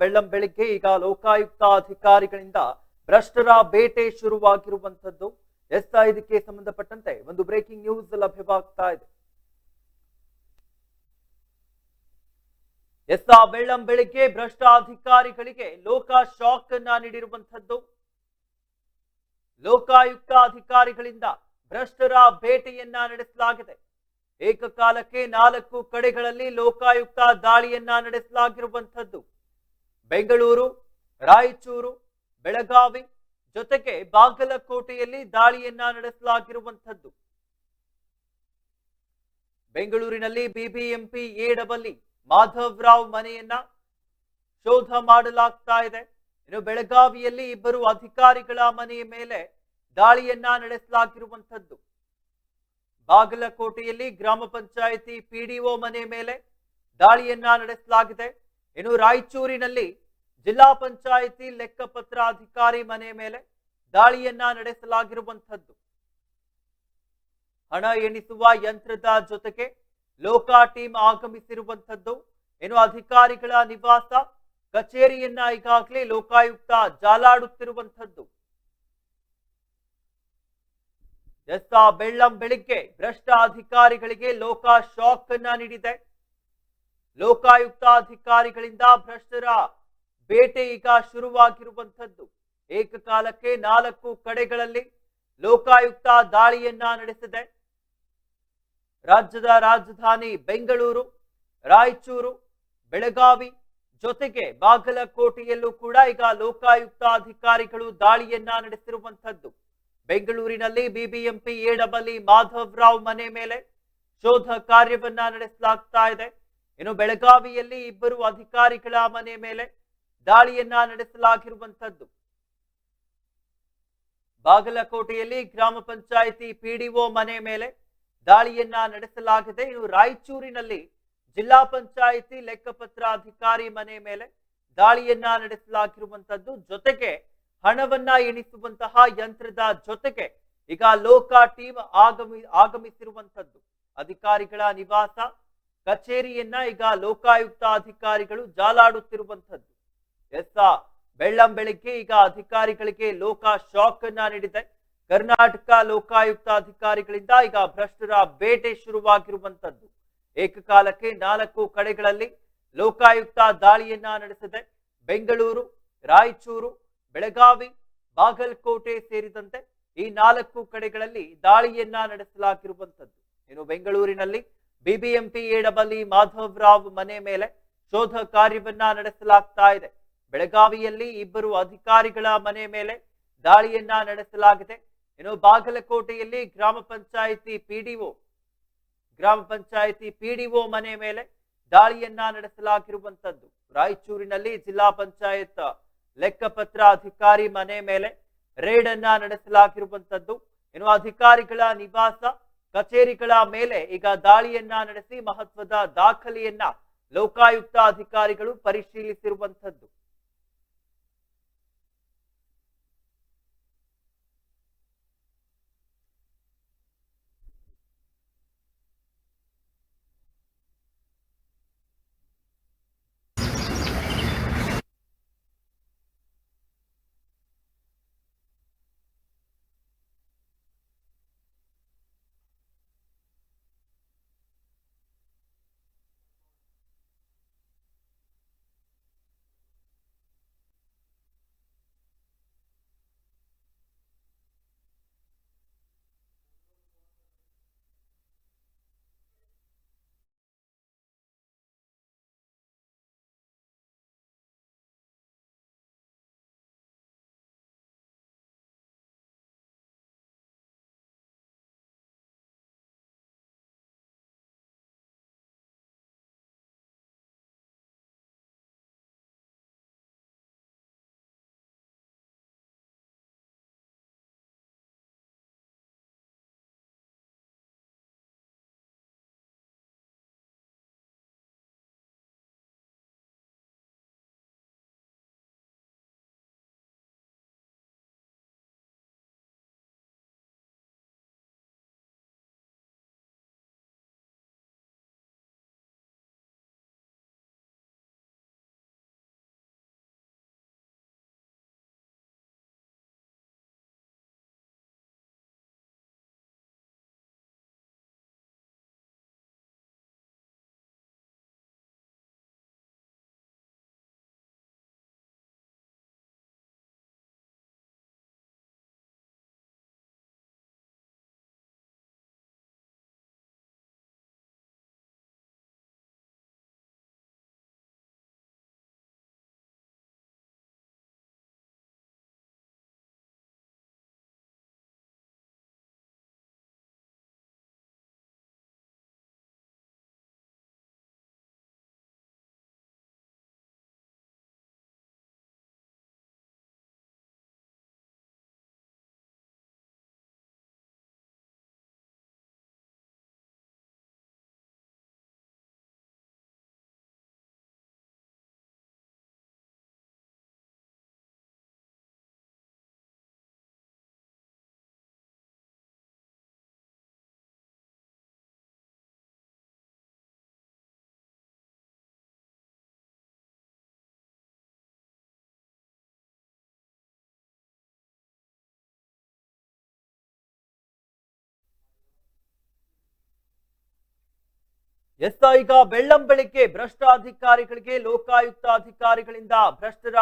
ಬೆಳ್ಳಂ ಬೆಳಿಗ್ಗೆ ಈಗ ಲೋಕಾಯುಕ್ತ ಅಧಿಕಾರಿಗಳಿಂದ ಭ್ರಷ್ಟರ ಬೇಟೆ ಶುರುವಾಗಿರುವಂತದ್ದು ಎಸ್ ಇದಕ್ಕೆ ಸಂಬಂಧಪಟ್ಟಂತೆ ಒಂದು ಬ್ರೇಕಿಂಗ್ ನ್ಯೂಸ್ ಲಭ್ಯವಾಗ್ತಾ ಇದೆ. ಎಸ್ ಬೆಳ್ಳಂ ಬೆಳಿಗ್ಗೆ ಭ್ರಷ್ಟ ಅಧಿಕಾರಿಗಳಿಗೆ ಲೋಕ ಶಾಕ್ ಅನ್ನ ನೀಡಿರುವಂತದ್ದು ಲೋಕಾಯುಕ್ತ ಅಧಿಕಾರಿಗಳಿಂದ ಭ್ರಷ್ಟರ ಬೇಟೆಯನ್ನ ನಡೆಸಲಾಗಿದೆ. ಏಕಕಾಲಕ್ಕೆ ನಾಲ್ಕು ಕಡೆಗಳಲ್ಲಿ ಲೋಕಾಯುಕ್ತ ದಾಳಿಯನ್ನ ನಡೆಸಲಾಗಿರುವಂತದ್ದು ಬೆಂಗಳೂರು, ರಾಯಚೂರು, ಬೆಳಗಾವಿ ಜೊತೆಗೆ ಬಾಗಲಕೋಟೆಯಲ್ಲಿ ದಾಳಿಯನ್ನ ನಡೆಸಲಾಗಿರುವಂತದ್ದು ಬೆಂಗಳೂರಿನಲ್ಲಿ BBMP A double Madhav Rao ಮನೆಯನ್ನ ಶೋಧ ಮಾಡಲಾಗ್ತಾ ಇದೆ. ಇನ್ನು ಬೆಳಗಾವಿಯಲ್ಲಿ ಇಬ್ಬರು ಅಧಿಕಾರಿಗಳ ಮನೆಯ ಮೇಲೆ ದಾಳಿಯನ್ನ ನಡೆಸಲಾಗಿರುವಂತದ್ದು ಬಾಗಲಕೋಟೆಯಲ್ಲಿ ಗ್ರಾಮ ಪಂಚಾಯಿತಿ ಪಿಡಿಒ ಮನೆ ಮೇಲೆ ದಾಳಿಯನ್ನ ನಡೆಸಲಾಗಿದೆ. ಇನ್ನು ರಾಯಚೂರಿನಲ್ಲಿ ಜಿಲ್ಲಾ ಪಂಚಾಯಿತಿ ಲೆಕ್ಕಪತ್ರ ಅಧಿಕಾರಿ ಮನೆ ಮೇಲೆ ದಾಳಿಯನ್ನ ನಡೆಸಲಾಗಿರುವಂತದ್ದು ಹಣ ಎಣಿಸುವ ಯಂತ್ರದ ಜೊತೆಗೆ ಲೋಕಾ ಟೀಮ್ ಆಗಮಿಸಿರುವಂತದ್ದು ಏನು ಅಧಿಕಾರಿಗಳ ನಿವಾಸ ಕಚೇರಿಯನ್ನ ಈಗಾಗಲೇ ಲೋಕಾಯುಕ್ತ ಜಾಲಾಡುತ್ತಿರುವಂತದ್ದು ಎಸ್ ಬೆಳ್ಳಂ ಬೆಳಿಗ್ಗೆ ಭ್ರಷ್ಟ ಅಧಿಕಾರಿಗಳಿಗೆ ಲೋಕ ಶಾಕ್ ಅನ್ನ ನೀಡಿದೆ. ಲೋಕಾಯುಕ್ತ ಅಧಿಕಾರಿಗಳಿಂದ ಭ್ರಷ್ಟರ ಬೇಟೆ ಈಗ ಶುರುವಾಗಿರುವಂಥದ್ದು. ಏಕಕಾಲಕ್ಕೆ ನಾಲ್ಕು ಕಡೆಗಳಲ್ಲಿ ಲೋಕಾಯುಕ್ತ ದಾಳಿಯನ್ನ ನಡೆಸಿದೆ. ರಾಜ್ಯದ ರಾಜಧಾನಿ ಬೆಂಗಳೂರು, ರಾಯಚೂರು, ಬೆಳಗಾವಿ ಜೊತೆಗೆ ಬಾಗಲಕೋಟೆಯಲ್ಲೂ ಕೂಡ ಈಗ ಲೋಕಾಯುಕ್ತ ಅಧಿಕಾರಿಗಳು ದಾಳಿಯನ್ನ ನಡೆಸಿರುವಂಥದ್ದು. ಬೆಂಗಳೂರಿನಲ್ಲಿ BBMP A double Madhav Rao ಮನೆ ಮೇಲೆ ಶೋಧ ಕಾರ್ಯವನ್ನ ನಡೆಸಲಾಗ್ತಾ ಇದೆ. ಇನ್ನು ಬೆಳಗಾವಿಯಲ್ಲಿ ಇಬ್ಬರು ಅಧಿಕಾರಿಗಳ ಮನೆ ಮೇಲೆ ದಾಳಿಯನ್ನ ನಡೆಸಲಾಗಿರುವಂತದ್ದು ಬಾಗಲಕೋಟೆಯಲ್ಲಿ ಗ್ರಾಮ ಪಂಚಾಯಿತಿ ಪಿಡಿಒ ಮನೆ ಮೇಲೆ ದಾಳಿಯನ್ನ ನಡೆಸಲಾಗಿದೆ. ಇನ್ನು ರಾಯಚೂರಿನಲ್ಲಿ ಜಿಲ್ಲಾ ಪಂಚಾಯಿತಿ ಲೆಕ್ಕಪತ್ರ ಅಧಿಕಾರಿ ಮನೆ ಮೇಲೆ ದಾಳಿಯನ್ನ ನಡೆಸಲಾಗಿರುವಂತದ್ದು ಜೊತೆಗೆ ಹಣವನ್ನ ಎಣಿಸುವಂತಹ ಯಂತ್ರದ ಜೊತೆಗೆ ಈಗ ಲೋಕ ಟೀಮ್ ಆಗಮಿ ಆಗಮಿಸಿರುವಂತದ್ದು ಅಧಿಕಾರಿಗಳ ನಿವಾಸ, ಕಚೇರಿಯನ್ನ ಈಗ ಲೋಕಾಯುಕ್ತ ಅಧಿಕಾರಿಗಳು ಜಾಲಾಡುತ್ತಿರುವಂತದ್ದು ಎಸ್ ಬೆಳ್ಳಂ ಬೆಳಿಗ್ಗೆ ಈಗ ಅಧಿಕಾರಿಗಳಿಗೆ ಲೋಕ ಶಾಕ್ ಅನ್ನ ನೀಡಿದೆ. ಕರ್ನಾಟಕ ಲೋಕಾಯುಕ್ತ ಅಧಿಕಾರಿಗಳಿಂದ ಈಗ ಭ್ರಷ್ಟರ ಬೇಟೆ ಶುರುವಾಗಿರುವಂತದ್ದು ಏಕಕಾಲಕ್ಕೆ ನಾಲ್ಕು ಕಡೆಗಳಲ್ಲಿ ಲೋಕಾಯುಕ್ತ ದಾಳಿಯನ್ನ ನಡೆಸಿದೆ. ಬೆಂಗಳೂರು, ರಾಯಚೂರು, ಬೆಳಗಾವಿ, ಬಾಗಲಕೋಟೆ ಸೇರಿದಂತೆ ಈ ನಾಲ್ಕು ಕಡೆಗಳಲ್ಲಿ ದಾಳಿಯನ್ನ ನಡೆಸಲಾಗಿರುವಂತದ್ದು ಇನ್ನು ಬೆಂಗಳೂರಿನಲ್ಲಿ ಬಿಬಿಎಂಪಿ ಎ ಮಾಧವರಾವ್ ಮಾಧವ್ ಮನೆ ಮೇಲೆ ಶೋಧ ಕಾರ್ಯವನ್ನ ನಡೆಸಲಾಗ್ತಾ ಇದೆ. ಬೆಳಗಾವಿಯಲ್ಲಿ ಇಬ್ಬರು ಅಧಿಕಾರಿಗಳ ಮನೆ ಮೇಲೆ ದಾಳಿಯನ್ನ ನಡೆಸಲಾಗಿದೆ. ಇನ್ನು ಬಾಗಲಕೋಟೆಯಲ್ಲಿ ಗ್ರಾಮ ಪಂಚಾಯಿತಿ ಪಿಡಿಒ, ಗ್ರಾಮ ಪಂಚಾಯಿತಿ ಪಿಡಿಒ ಮನೆ ಮೇಲೆ ದಾಳಿಯನ್ನ ನಡೆಸಲಾಗಿರುವಂತದ್ದು. ರಾಯಚೂರಿನಲ್ಲಿ ಜಿಲ್ಲಾ ಪಂಚಾಯತ್ ಲೆಕ್ಕಪತ್ರ ಅಧಿಕಾರಿ ಮನೆ ಮೇಲೆ ರೇಡ್ ಅನ್ನ ನಡೆಸಲಾಗಿರುವಂತದ್ದು. ಇನ್ನು ಅಧಿಕಾರಿಗಳ ನಿವಾಸ ಕಚೇರಿಗಳ ಮೇಲೆ ಈಗ ದಾಳಿಯನ್ನ ನಡೆಸಿ ಮಹತ್ವದ ದಾಖಲೆಯನ್ನ ಲೋಕಾಯುಕ್ತ ಅಧಿಕಾರಿಗಳು ಪರಿಶೀಲಿಸಿರುವಂತದ್ದು. ಎಸ್ ಈಗ ಬೆಳ್ಳಂಬೆಳಿಗ್ಗೆ ಭ್ರಷ್ಟ ಅಧಿಕಾರಿಗಳಿಗೆ ಲೋಕಾಯುಕ್ತ ಅಧಿಕಾರಿಗಳಿಂದ ಭ್ರಷ್ಟರ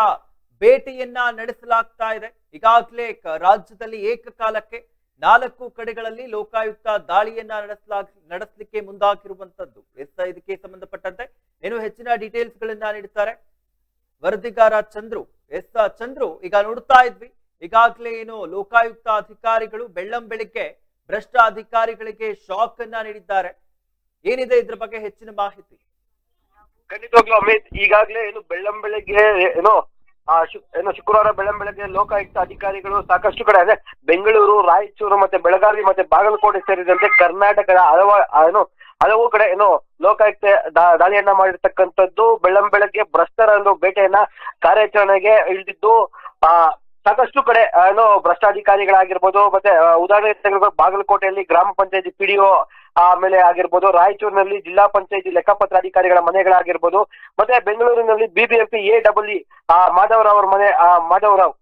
ಭೇಟಿಯನ್ನ ನಡೆಸಲಾಗ್ತಾ ಇದೆ. ಈಗಾಗಲೇ ರಾಜ್ಯದಲ್ಲಿ ಏಕಕಾಲಕ್ಕೆ ನಾಲ್ಕು ಕಡೆಗಳಲ್ಲಿ ಲೋಕಾಯುಕ್ತ ದಾಳಿಯನ್ನ ನಡೆಸಲಾಗ, ನಡೆಸಲಿಕ್ಕೆ ಮುಂದಾಗಿರುವಂತದ್ದು. ಎಸ್ ಇದಕ್ಕೆ ಸಂಬಂಧಪಟ್ಟಂತೆ ಏನು ಹೆಚ್ಚಿನ ಡೀಟೇಲ್ಸ್ ಗಳನ್ನ ನೀಡುತ್ತಾರೆ ವರದಿಗಾರ ಚಂದ್ರು, ಎಸ್ ಚಂದ್ರು ಈಗ ನೋಡ್ತಾ ಇದ್ವಿ. ಈಗಾಗಲೇ ಏನು ಲೋಕಾಯುಕ್ತ ಅಧಿಕಾರಿಗಳು ಬೆಳ್ಳಂಬೆಳಿಗ್ಗೆ ಭ್ರಷ್ಟ ಅಧಿಕಾರಿಗಳಿಗೆ ಶಾಕ್ ಅನ್ನ ನೀಡಿದ್ದಾರೆ. ಏನಿದೆ ಇದ್ರ ಬಗ್ಗೆ ಹೆಚ್ಚಿನ ಮಾಹಿತಿ? ಖಂಡಿತವಾಗ್ಲೂ ಅಮಿತ್, ಈಗಾಗಲೇ ಏನು ಬೆಳ್ಳಂಬೆಳಗ್ಗೆ ಏನೋ, ಆ ಶು- ಏನು ಶುಕ್ರವಾರ ಬೆಳ್ಳಂಬೆಳಗ್ಗೆ ಲೋಕಾಯುಕ್ತ ಅಧಿಕಾರಿಗಳು ಸಾಕಷ್ಟು ಕಡೆ ಅಂದ್ರೆ ಬೆಂಗಳೂರು, ರಾಯಚೂರು ಮತ್ತೆ ಬೆಳಗಾವಿ ಮತ್ತೆ ಬಾಗಲಕೋಟೆ ಸೇರಿದಂತೆ ಕರ್ನಾಟಕದ ಹಲವ ಏನು, ಹಲವು ಕಡೆ ಏನು ಲೋಕಾಯುಕ್ತ ದಾಳಿಯನ್ನ ಮಾಡಿರ್ತಕ್ಕಂಥದ್ದು ಬೆಳ್ಳಂಬೆಳಗ್ಗೆ ಭ್ರಷ್ಟರ ಒಂದು ಬೇಟೆಯನ್ನ ಕಾರ್ಯಾಚರಣೆಗೆ ಇಳಿದಿದ್ದು, ಆ, ಸಾಕಷ್ಟು ಕಡೆ ಏನು ಭ್ರಷ್ಟಾಧಿಕಾರಿಗಳಾಗಿರ್ಬೋದು, ಮತ್ತೆ ಉದಾಹರಣೆಗೆ ಬಾಗಲಕೋಟೆಯಲ್ಲಿ ಗ್ರಾಮ ಪಂಚಾಯತಿ ಪಿಡಿಒ ಆಮೇಲೆ ಆಗಿರ್ಬೋದು ರಾಯಚೂರಿನಲ್ಲಿ ಜಿಲ್ಲಾ ಪಂಚಾಯತಿ ಲೆಕ್ಕಪತ್ರ ಅಧಿಕಾರಿಗಳ ಮನೆಗಳಾಗಿರ್ಬೋದು ಮತ್ತೆ ಬೆಂಗಳೂರಿನಲ್ಲಿ ಬಿಬಿಎಂಪಿ ಎ ಡಬ್ಲ್ಯೂ ಮಾಧವರಾವ್ ಅವ್ರ ಮನೆ ಆ, ಮಾಧವರಾವ್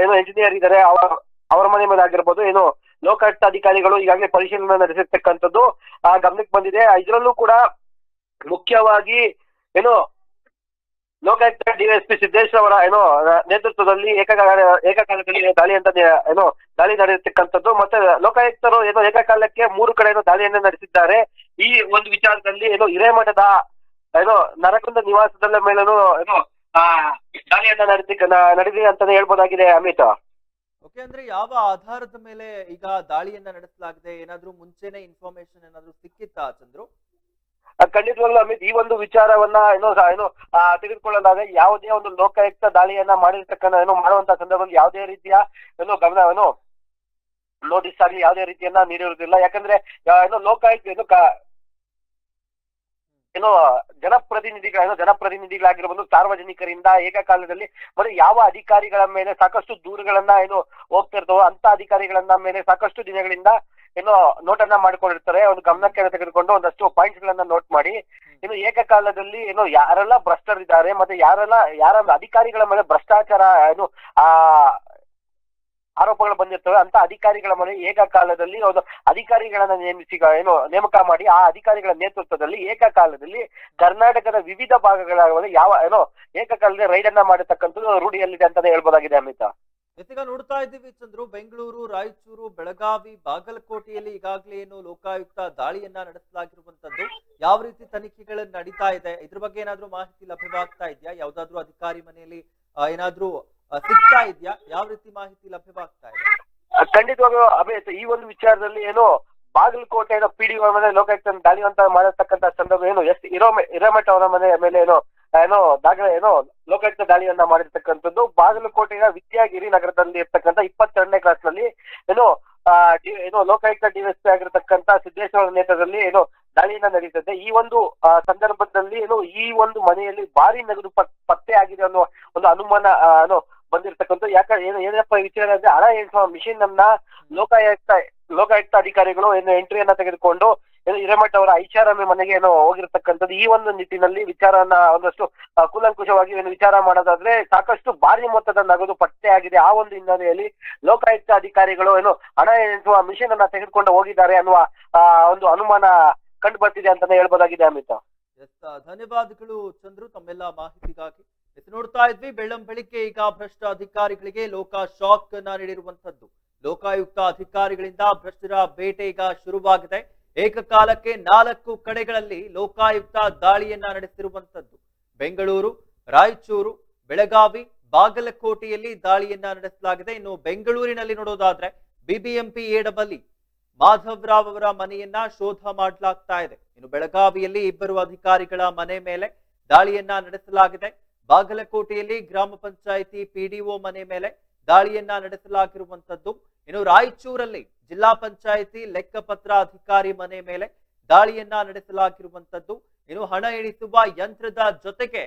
ಏನೋ ಇಂಜಿನಿಯರ್ ಇದ್ದಾರೆ ಅವರ ಅವರ ಮನೆ ಮೇಲೆ ಆಗಿರ್ಬೋದು ಏನು ಲೋಕಾಯುಕ್ತ ಅಧಿಕಾರಿಗಳು ಈಗಾಗಲೇ ಪರಿಶೀಲನೆ ನಡೆಸಿರ್ತಕ್ಕಂಥದ್ದು ಆ, ಗಮನಕ್ಕೆ ಬಂದಿದೆ. ಇದರಲ್ಲೂ ಕೂಡ ಮುಖ್ಯವಾಗಿ ಏನು ಲೋಕಾಯುಕ್ತ ಡಿವೈಎಸ್ಪಿ ಸಿದ್ದೇಶ್ ಅವರ, ಏನೋ, ನೇತೃತ್ವದಲ್ಲಿ ಏಕಕಾಲ ಏಕಕಾಲದಲ್ಲಿ ದಾಳಿ ಅಂತ ಏನೋ, ದಾಳಿ ನಡೆಯತಕ್ಕಂಥದ್ದು. ಮತ್ತೆ ಲೋಕಾಯುಕ್ತರು ಏನೋ ಏಕಕಾಲಕ್ಕೆ ಮೂರು ಕಡೆ ಏನೋ ದಾಳಿಯನ್ನು ನಡೆಸಿದ್ದಾರೆ. ಈ ಒಂದು ವಿಚಾರದಲ್ಲಿ ಏನೋ ಹಿರೇಮಠದ, ಏನೋ, ನರಕುಂದ ನಿವಾಸದ ಮೇಲೂ ಏನೋ ದಾಳಿಯನ್ನ ನಡೆಸಿ ನಡೆದಿ ಅಂತಾನೆ ಹೇಳ್ಬೋದಾಗಿದೆ ಅಮಿತ್. ಓಕೆ, ಅಂದ್ರೆ ಯಾವ ಆಧಾರದ ಮೇಲೆ ಈಗ ದಾಳಿಯನ್ನ ನಡೆಸಲಾಗಿದೆ? ಏನಾದ್ರೂ ಮುಂಚೆನೆ ಇನ್ಫಾರ್ಮೇಶನ್ ಏನಾದ್ರೂ ಸಿಕ್ಕಿತ್ತಾ ಚಂದ್ರು? ಖಂಡಿತವಾಗ್ಲೂ ಅಮಿತ್, ಈ ಒಂದು ವಿಚಾರವನ್ನ ಏನೋ ಏನು ತೆಗೆದುಕೊಳ್ಳಲಾಗ ಯಾವುದೇ ಒಂದು ಲೋಕಾಯುಕ್ತ ದಾಳಿಯನ್ನ ಮಾಡಿರ್ತಕ್ಕಂಥ ಏನೋ ಮಾಡುವಂತ ಸಂದರ್ಭದಲ್ಲಿ ಯಾವುದೇ ರೀತಿಯ ಏನೋ ಗಮನ ಏನೋ ನೋಟಿಸ್ ಆಗಲಿ ಯಾವುದೇ ರೀತಿಯನ್ನ ನೀಡಿರುವುದಿಲ್ಲ. ಯಾಕಂದ್ರೆ ಏನೋ ಲೋಕಾಯುಕ್ತ ಏನು ಏನೋ ಜನಪ್ರತಿನಿಧಿಗಳ ಜನಪ್ರತಿನಿಧಿಗಳಾಗಿರಬಹುದು ಸಾರ್ವಜನಿಕರಿಂದ ಏಕಕಾಲದಲ್ಲಿ ಮತ್ತೆ ಯಾವ ಅಧಿಕಾರಿಗಳ ಮೇಲೆ ಸಾಕಷ್ಟು ದೂರುಗಳನ್ನ ಏನು ಹೋಗ್ತಿರ್ತವೋ ಅಂತ ಅಧಿಕಾರಿಗಳನ್ನ ಮೇಲೆ ಸಾಕಷ್ಟು ದಿನಗಳಿಂದ ಏನೋ ನೋಟನ್ನ ಮಾಡ್ಕೊಂಡಿರ್ತಾರೆ. ಒಂದು ಗಮನಕ್ಕೆ ತೆಗೆದುಕೊಂಡು ಒಂದಷ್ಟು ಪಾಯಿಂಟ್ಸ್ ಗಳನ್ನ ನೋಟ್ ಮಾಡಿ. ಇನ್ನು ಏಕಕಾಲದಲ್ಲಿ ಏನು ಯಾರೆಲ್ಲ ಭ್ರಷ್ಟರಿದ್ದಾರೆ ಮತ್ತೆ ಯಾರೆಲ್ಲ ಯಾರ ಅಧಿಕಾರಿಗಳ ಮೇಲೆ ಭ್ರಷ್ಟಾಚಾರ ಏನು ಆ ಆರೋಪಗಳು ಬಂದಿರ್ತವೆ. ಅಂತ ಅಧಿಕಾರಿಗಳ ಮನೆ ಏಕಕಾಲದಲ್ಲಿ ಒಂದು ಅಧಿಕಾರಿಗಳನ್ನ ನೇಮಿಸಿ ಏನು ನೇಮಕ ಮಾಡಿ ಆ ಅಧಿಕಾರಿಗಳ ನೇತೃತ್ವದಲ್ಲಿ ಏಕಕಾಲದಲ್ಲಿ ಕರ್ನಾಟಕದ ವಿವಿಧ ಭಾಗಗಳ ಯಾವ ಏನೋ ಏಕಕಾಲದಲ್ಲಿ ರೈಡ್ ಅನ್ನ ಮಾಡಿರ್ತಕ್ಕಂಥದ್ದು ರೂಢಿಯಲ್ಲಿದೆ ಅಂತಾನೆ ಹೇಳ್ಬೋದಾಗಿದೆ ಅಮಿತ್. ಜೊತೆಗ ನೋಡ್ತಾ ಇದ್ದೀವಿ ಚಂದ್ರು, ಬೆಂಗಳೂರು, ರಾಯಚೂರು, ಬೆಳಗಾವಿ, ಬಾಗಲಕೋಟೆಯಲ್ಲಿ ಈಗಾಗಲೇ ಏನು ಲೋಕಾಯುಕ್ತ ದಾಳಿಯನ್ನ ನಡೆಸಲಾಗಿರುವಂತದ್ದು ಯಾವ ರೀತಿ ತನಿಖೆಗಳು ನಡೀತಾ ಇದೆ? ಇದ್ರ ಬಗ್ಗೆ ಏನಾದ್ರೂ ಮಾಹಿತಿ ಲಭ್ಯವಾಗ್ತಾ ಇದೆಯಾ? ಯಾವ್ದಾದ್ರು ಅಧಿಕಾರಿ ಮನೆಯಲ್ಲಿ ಏನಾದ್ರೂ ಸಿಗ್ತಾ ಇದೆಯಾ? ಯಾವ ರೀತಿ ಮಾಹಿತಿ ಲಭ್ಯವಾಗ್ತಾ ಇದೆ? ಖಂಡಿತವಾಗ್ಲೂ ಅಮಿತ್ ಈ ಒಂದು ವಿಚಾರದಲ್ಲಿ ಏನು ಬಾಗಲಕೋಟೆ ಏನೋ ಪಿ ಮನೆ, ಲೋಕಾಯುಕ್ತ ದಾಳಿ ಅಂತ ಮಾಡಿರ್ತಕ್ಕಂಥ ಸಂದರ್ಭ ಏನು ಎಸ್ ಇರೋಮೆ ಇರೋಮೆಟ್ ಅವರ ಮನೆ ಮೇಲೆ ಏನೋ ಏನೋ ದಾಖಲೆ, ಏನೋ ಲೋಕಾಯುಕ್ತ ದಾಳಿಯನ್ನ ಮಾಡಿರ್ತಕ್ಕಂಥದ್ದು. ಬಾಗಲಕೋಟೆಯ ವಿದ್ಯಾಗಿರಿ ನಗರದಲ್ಲಿ ಇರ್ತಕ್ಕಂಥ ಇಪ್ಪತ್ತೆರಡನೇ ಕ್ಲಾಸ್ನಲ್ಲಿ ಏನೋ ಏನೋ ಲೋಕಾಯುಕ್ತ ಡಿಎಸ್ಪಿ ಆಗಿರತಕ್ಕಂತ ಸಿದ್ದೇಶ್ವರ ನೇತೃತ್ವದಲ್ಲಿ ಏನೋ ದಾಳಿಯನ್ನ ನಡೀತದೆ. ಈ ಒಂದು ಸಂದರ್ಭದಲ್ಲಿ ಏನು ಈ ಒಂದು ಮನೆಯಲ್ಲಿ ಭಾರಿ ನಗದು ಪತ್ತೆ ಆಗಿದೆ ಅನ್ನೋ ಒಂದು ಅನುಮಾನ ಏನೋ ಬಂದಿರ್ತಕ್ಕಂಥ ಯಾಕಂದ್ರೆ ಏನು ಏನಪ್ಪ ವಿಚಾರ ಅಂದ್ರೆ ಹಣ ಎಣಿಸುವ ಮಿಷಿನ್ ಅನ್ನ ಲೋಕಾಯುಕ್ತ ಲೋಕಾಯುಕ್ತ ಅಧಿಕಾರಿಗಳು ಏನು ಎಂಟ್ರಿಯನ್ನ ತೆಗೆದುಕೊಂಡು ಏನು ಹಿರೇಮಠ ಅವರ ಐಷಾರಾಮಿ ಮನೆಗೆ ಏನೋ ಹೋಗಿರ್ತಕ್ಕಂಥದ್ದು ಈ ಒಂದು ನಿಟ್ಟಿನಲ್ಲಿ ವಿಚಾರನ ಒಂದಷ್ಟು ಕೂಲಂಕುಷವಾಗಿ ಏನು ವಿಚಾರ ಮಾಡೋದಾದ್ರೆ ಸಾಕಷ್ಟು ಭಾರಿ ಮೊತ್ತದ ನಗದು ಪತ್ತೆ ಆಗಿದೆ. ಆ ಒಂದು ಹಿನ್ನೆಲೆಯಲ್ಲಿ ಲೋಕಾಯುಕ್ತ ಅಧಿಕಾರಿಗಳು ಏನು ಹಣ ಎಣಿಸುವ ಮಿಷಿನ್ ಅನ್ನ ತೆಗೆದುಕೊಂಡು ಹೋಗಿದ್ದಾರೆ ಅನ್ನುವ ಒಂದು ಅನುಮಾನ ಕಂಡು ಬರ್ತಿದೆ ಅಂತಾನೆ ಹೇಳ್ಬೋದಾಗಿದೆ ಅಮಿತ್. ಧನ್ಯವಾದಗಳು ಚಂದ್ರು, ತಮ್ಮೆಲ್ಲ ಮಾಹಿತಿಗಾಗಿ. ನೋಡ್ತಾ ಇದ್ವಿ. ಬೆಳ್ಳಂ ಈಗ ಭ್ರಷ್ಟ ಅಧಿಕಾರಿಗಳಿಗೆ ಲೋಕ ಶಾಕ್ ಅನ್ನ ನೀಡಿರುವಂತದ್ದು ಲೋಕಾಯುಕ್ತ ಅಧಿಕಾರಿಗಳಿಂದ ಭ್ರಷ್ಟರ ಬೇಟೆ ಈಗ ಶುರುವಾಗಿದೆ. ಏಕಕಾಲಕ್ಕೆ ನಾಲ್ಕು ಕಡೆಗಳಲ್ಲಿ ಲೋಕಾಯುಕ್ತ ದಾಳಿಯನ್ನ ನಡೆಸಿರುವಂತದ್ದು ಬೆಂಗಳೂರು, ರಾಯಚೂರು, ಬೆಳಗಾವಿ, ಬಾಗಲಕೋಟೆಯಲ್ಲಿ ದಾಳಿಯನ್ನ ನಡೆಸಲಾಗಿದೆ. ಇನ್ನು ಬೆಂಗಳೂರಿನಲ್ಲಿ ನೋಡೋದಾದ್ರೆ BBMP A double E Madhav Rao ಅವರ ಮನೆಯನ್ನ ಶೋಧ ಮಾಡಲಾಗ್ತಾ ಇದೆ. ಇನ್ನು ಬೆಳಗಾವಿಯಲ್ಲಿ ಇಬ್ಬರು ಅಧಿಕಾರಿಗಳ ಮನೆ ಮೇಲೆ ದಾಳಿಯನ್ನ ನಡೆಸಲಾಗಿದೆ. ಬಾಗಲಕೋಟೆಯಲ್ಲಿ ಗ್ರಾಮ ಪಂಚಾಯಿತಿ ಪಿಡಿಒ ಮನೆ ಮೇಲೆ ದಾಳಿಯನ್ನ ನಡೆಸಲಾಗಿರುವಂತದ್ದು. ಇನ್ನು ರಾಯಚೂರಲ್ಲಿ ಜಿಲ್ಲಾ ಪಂಚಾಯಿತಿ ಲೆಕ್ಕಪತ್ರ ಅಧಿಕಾರಿ ಮನೆ ಮೇಲೆ ದಾಳಿಯನ್ನ ನಡೆಸಲಾಗಿರುವಂತದ್ದು. ಇನ್ನು ಹಣ ಎಣಿಸುವ ಯಂತ್ರದ ಜೊತೆಗೆ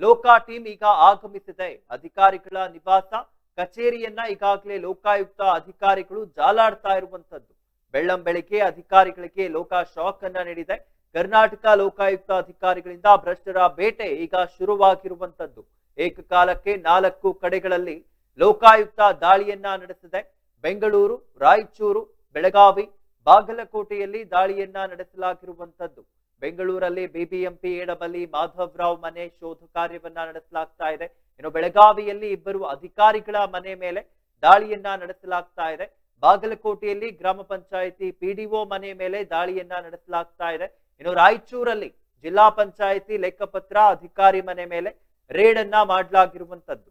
ಲೋಕಾ ಟೀಮ್ ಈಗ ಆಗಮಿಸಿದೆ. ಅಧಿಕಾರಿಗಳ ನಿವಾಸ, ಕಚೇರಿಯನ್ನ ಈಗಾಗಲೇ ಲೋಕಾಯುಕ್ತ ಅಧಿಕಾರಿಗಳು ಜಾಲಾಡ್ತಾ ಇರುವಂತದ್ದು. ಬೆಳ್ಳಂ ಬೆಳಿಗ್ಗೆ ಅಧಿಕಾರಿಗಳಿಗೆ ಲೋಕಾ ಶಾಕ್ ಅನ್ನ ನೀಡಿದೆ. ಕರ್ನಾಟಕ ಲೋಕಾಯುಕ್ತ ಅಧಿಕಾರಿಗಳಿಂದ ಭ್ರಷ್ಟರ ಬೇಟೆ ಈಗ ಶುರುವಾಗಿರುವಂತದ್ದು. ಏಕಕಾಲಕ್ಕೆ ನಾಲ್ಕು ಕಡೆಗಳಲ್ಲಿ ಲೋಕಾಯುಕ್ತ ದಾಳಿಯನ್ನ ನಡೆಸಿದೆ. ಬೆಂಗಳೂರು, ರಾಯಚೂರು, ಬೆಳಗಾವಿ, ಬಾಗಲಕೋಟೆಯಲ್ಲಿ ದಾಳಿಯನ್ನ ನಡೆಸಲಾಗಿರುವಂತದ್ದು. ಬೆಂಗಳೂರಲ್ಲಿ ಬಿಬಿಎಂಪಿ ಎಡಬಲಿ ಮಾಧವರಾವ್ ಮನೆ ಶೋಧ ಕಾರ್ಯವನ್ನ ನಡೆಸಲಾಗ್ತಾ ಇದೆ. ಇನ್ನು ಬೆಳಗಾವಿಯಲ್ಲಿ ಇಬ್ಬರು ಅಧಿಕಾರಿಗಳ ಮನೆ ಮೇಲೆ ದಾಳಿಯನ್ನ ನಡೆಸಲಾಗ್ತಾ ಇದೆ. ಬಾಗಲಕೋಟೆಯಲ್ಲಿ ಗ್ರಾಮ ಪಂಚಾಯಿತಿ ಪಿಡಿಒ ಮನೆ ಮೇಲೆ ದಾಳಿಯನ್ನ ನಡೆಸಲಾಗ್ತಾ ಇದೆ. ಇನ್ನು ರಾಯಚೂರಲ್ಲಿ ಜಿಲ್ಲಾ ಪಂಚಾಯಿತಿ ಲೆಕ್ಕಪತ್ರ ಅಧಿಕಾರಿ ಮನೆ ಮೇಲೆ ರೇಡ್ ಅನ್ನ ಮಾಡಲಾಗಿರುವಂತದ್ದು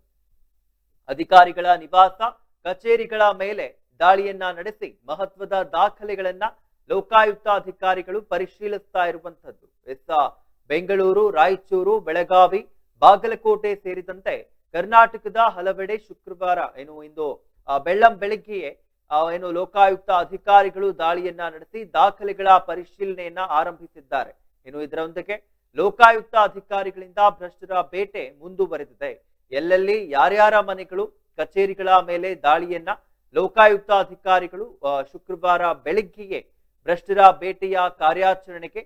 ಅಧಿಕಾರಿಗಳ ನಿವಾಸ, ಕಚೇರಿಗಳ ಮೇಲೆ ದಾಳಿಯನ್ನ ನಡೆಸಿ ಮಹತ್ವದ ದಾಖಲೆಗಳನ್ನ ಲೋಕಾಯುಕ್ತ ಅಧಿಕಾರಿಗಳು ಪರಿಶೀಲಿಸ್ತಾ ಇರುವಂತದ್ದು ಎಸ್ ಬೆಂಗಳೂರು, ರಾಯಚೂರು, ಬೆಳಗಾವಿ, ಬಾಗಲಕೋಟೆ ಸೇರಿದಂತೆ ಕರ್ನಾಟಕದ ಹಲವೆಡೆ ಶುಕ್ರವಾರ ಏನು ಇಂದು ಬೆಳ್ಳಂ ಬೆಳಗ್ಗೆಯೇ ಏನು ಲೋಕಾಯುಕ್ತ ಅಧಿಕಾರಿಗಳು ದಾಳಿಯನ್ನ ನಡೆಸಿ ದಾಖಲೆಗಳ ಪರಿಶೀಲನೆಯನ್ನ ಆರಂಭಿಸಿದ್ದಾರೆ. ಇನ್ನು ಇದರೊಂದಿಗೆ ಲೋಕಾಯುಕ್ತ ಅಧಿಕಾರಿಗಳಿಂದ ಭ್ರಷ್ಟರ ಬೇಟೆ ಮುಂದುವರೆದಿದೆ. ಎಲ್ಲೆಲ್ಲಿ ಯಾರ್ಯಾರ ಮನೆಗಳು, ಕಚೇರಿಗಳ ಮೇಲೆ ದಾಳಿಯನ್ನ ಲೋಕಾಯುಕ್ತ ಅಧಿಕಾರಿಗಳು ಶುಕ್ರವಾರ ಬೆಳಿಗ್ಗೆಯೇ ಭ್ರಷ್ಟರ ಬೇಟೆಯ ಕಾರ್ಯಾಚರಣೆಗೆ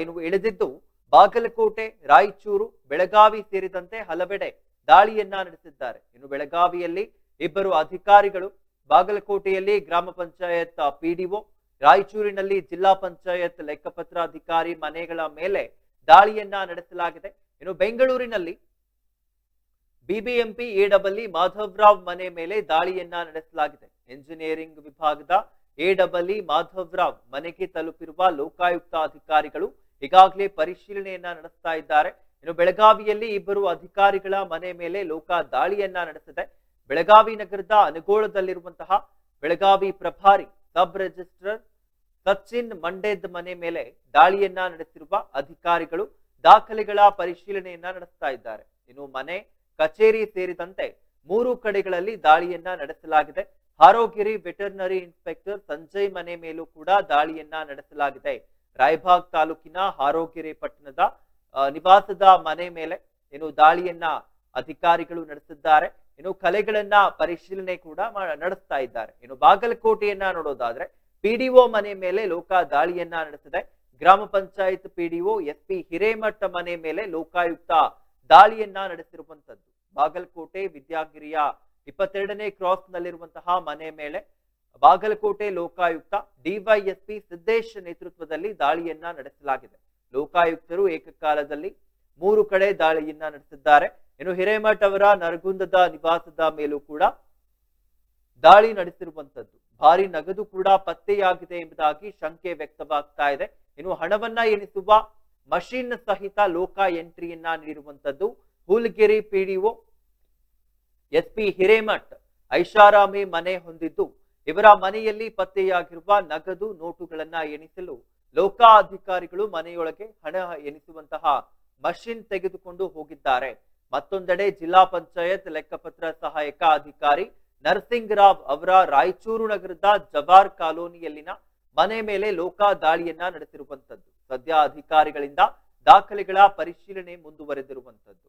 ಏನು ಇಳಿದಿದ್ದು ಬಾಗಲಕೋಟೆ, ರಾಯಚೂರು, ಬೆಳಗಾವಿ ಸೇರಿದಂತೆ ಹಲವೆಡೆ ದಾಳಿಯನ್ನ ನಡೆಸಿದ್ದಾರೆ. ಇನ್ನು ಬೆಳಗಾವಿಯಲ್ಲಿ ಇಬ್ಬರು ಅಧಿಕಾರಿಗಳು ಬಾಗಲಕೋಟೆಯಲ್ಲಿ ಗ್ರಾಮ ಪಂಚಾಯತ್ ಪಿಡಿಒ, ರಾಯಚೂರಿನಲ್ಲಿ ಜಿಲ್ಲಾ ಪಂಚಾಯತ್ ಲೆಕ್ಕಪತ್ರಾಧಿಕಾರಿ ಮನೆಗಳ ಮೇಲೆ ದಾಳಿಯನ್ನ ನಡೆಸಲಾಗಿದೆ. ಇನ್ನು ಬೆಂಗಳೂರಿನಲ್ಲಿ ಬಿಬಿಎಂಪಿ ಎಡಬಲ್ಲಿ ಮಾಧವರಾವ್ ಮನೆ ಮೇಲೆ ದಾಳಿಯನ್ನ ನಡೆಸಲಾಗಿದೆ. ಎಂಜಿನಿಯರಿಂಗ್ ವಿಭಾಗದ ಎಡಬಲ್ಲಿ ಮಾಧವರಾವ್ ಮನೆಗೆ ತಲುಪಿರುವ ಲೋಕಾಯುಕ್ತ ಅಧಿಕಾರಿಗಳು ಈಗಾಗಲೇ ಪರಿಶೀಲನೆಯನ್ನ ನಡೆಸ್ತಾ ಇದ್ದಾರೆ. ಇನ್ನು ಬೆಳಗಾವಿಯಲ್ಲಿ ಇಬ್ಬರು ಅಧಿಕಾರಿಗಳ ಮನೆ ಮೇಲೆ ಲೋಕ ದಾಳಿಯನ್ನ ನಡೆಸಿದೆ. ಬೆಳಗಾವಿ ನಗರದ ಅನುಗೋಳದಲ್ಲಿರುವಂತಹ ಬೆಳಗಾವಿ ಪ್ರಭಾರಿ ಸಬ್ ರಿಜಿಸ್ಟ್ರರ್ ಸಚಿನ್ ಮಂಡೇದ್ ಮನೆ ಮೇಲೆ ದಾಳಿಯನ್ನ ನಡೆಸಿರುವ ಅಧಿಕಾರಿಗಳು ದಾಖಲೆಗಳ ಪರಿಶೀಲನೆಯನ್ನ ನಡೆಸ್ತಾ ಇದ್ದಾರೆ. ಇನ್ನು ಮನೆ, ಕಚೇರಿ ಸೇರಿದಂತೆ ಮೂರು ಕಡೆಗಳಲ್ಲಿ ದಾಳಿಯನ್ನ ನಡೆಸಲಾಗಿದೆ. ಹಾರೋಗಿರಿ ವೆಟರ್ನರಿ ಇನ್ಸ್ಪೆಕ್ಟರ್ ಸಂಜಯ್ ಮನೆ ಮೇಲೂ ಕೂಡ ದಾಳಿಯನ್ನ ನಡೆಸಲಾಗಿದೆ. ರಾಯಬಾಗ್ ತಾಲೂಕಿನ ಹಾರೋಗಿರಿ ಪಟ್ಟಣದ ನಿವಾಸದ ಮನೆ ಮೇಲೆ ಏನು ದಾಳಿಯನ್ನ ಅಧಿಕಾರಿಗಳು ನಡೆಸಿದ್ದಾರೆ. ಇನ್ನು ಕಲೆಗಳನ್ನ ಪರಿಶೀಲನೆ ಕೂಡ ನಡೆಸ್ತಾ ಇದ್ದಾರೆ. ಇನ್ನು ಬಾಗಲಕೋಟೆಯನ್ನ ನೋಡೋದಾದ್ರೆ ಪಿಡಿಒ ಮನೆ ಮೇಲೆ ಲೋಕ ದಾಳಿಯನ್ನ ನಡೆಸಿದೆ. ಗ್ರಾಮ panchayat PDO S P Hiremath ಮನೆ ಮೇಲೆ ಲೋಕಾಯುಕ್ತ ದಾಳಿಯನ್ನ ನಡೆಸಿರುವಂತದ್ದು ಬಾಗಲಕೋಟೆ ವಿದ್ಯಾಗಿರಿಯ ಇಪ್ಪತ್ತೆರಡನೇ ಕ್ರಾಸ್ ನಲ್ಲಿರುವಂತಹ ಮನೆ ಮೇಲೆ ಬಾಗಲಕೋಟೆ ಲೋಕಾಯುಕ್ತ ಡಿವೈಎಸ್ಪಿ ಸಿದ್ದೇಶ್ ನೇತೃತ್ವದಲ್ಲಿ ದಾಳಿಯನ್ನ ನಡೆಸಲಾಗಿದೆ. ಲೋಕಾಯುಕ್ತರು ಏಕಕಾಲದಲ್ಲಿ ಮೂರು ಕಡೆ ದಾಳಿಯನ್ನ ನಡೆಸಿದ್ದಾರೆ. ಇನ್ನು ಹಿರೇಮಠ ಅವರ ನರಗುಂದದ ನಿವಾಸದ ಮೇಲೂ ಕೂಡ ದಾಳಿ ನಡೆಸಿರುವಂತದ್ದು ಭಾರಿ ನಗದು ಕೂಡ ಪತ್ತೆಯಾಗಿದೆ ಎಂಬುದಾಗಿ ಶಂಕೆ ವ್ಯಕ್ತವಾಗ್ತಾ ಇದೆ. ಇನ್ನು ಹಣವನ್ನ ಎಣಿಸುವ ಮಷಿನ್ ಸಹಿತ ಲೋಕ ಎಂಟ್ರಿಯನ್ನ ನೀಡಿರುವಂತದ್ದು ಹುಲ್ಗಿರಿ ಪಿಡಿಒ ಎಸ್ಪಿ ಹಿರೇಮಠ್ ಐಷಾರಾಮಿ ಮನೆ ಹೊಂದಿದ್ದು, ಇವರ ಮನೆಯಲ್ಲಿ ಪತ್ತೆಯಾಗಿರುವ ನಗದು ನೋಟುಗಳನ್ನ ಎಣಿಸಲು ಲೋಕಾಧಿಕಾರಿಗಳು ಮನೆಯೊಳಗೆ ಹಣ ಎಣಿಸುವಂತಹ ಮಷಿನ್ ತೆಗೆದುಕೊಂಡು ಹೋಗಿದ್ದಾರೆ. ಮತ್ತೊಂದೆಡೆ ಜಿಲ್ಲಾ ಪಂಚಾಯತ್ ಲೆಕ್ಕಪತ್ರ ಸಹಾಯಕ ಅಧಿಕಾರಿ ನರಸಿಂಗ್ ರಾವ್ ಅವರ ರಾಯಚೂರು ನಗರದ ಜವಾರ್ ಕಾಲೋನಿಯಲ್ಲಿನ ಮನೆ ಮೇಲೆ ಲೋಕ ದಾಳಿಯನ್ನ ನಡೆಸಿರುವಂತದ್ದು ಸದ್ಯ ಅಧಿಕಾರಿಗಳಿಂದ ದಾಖಲೆಗಳ ಪರಿಶೀಲನೆ ಮುಂದುವರೆದಿರುವಂತದ್ದು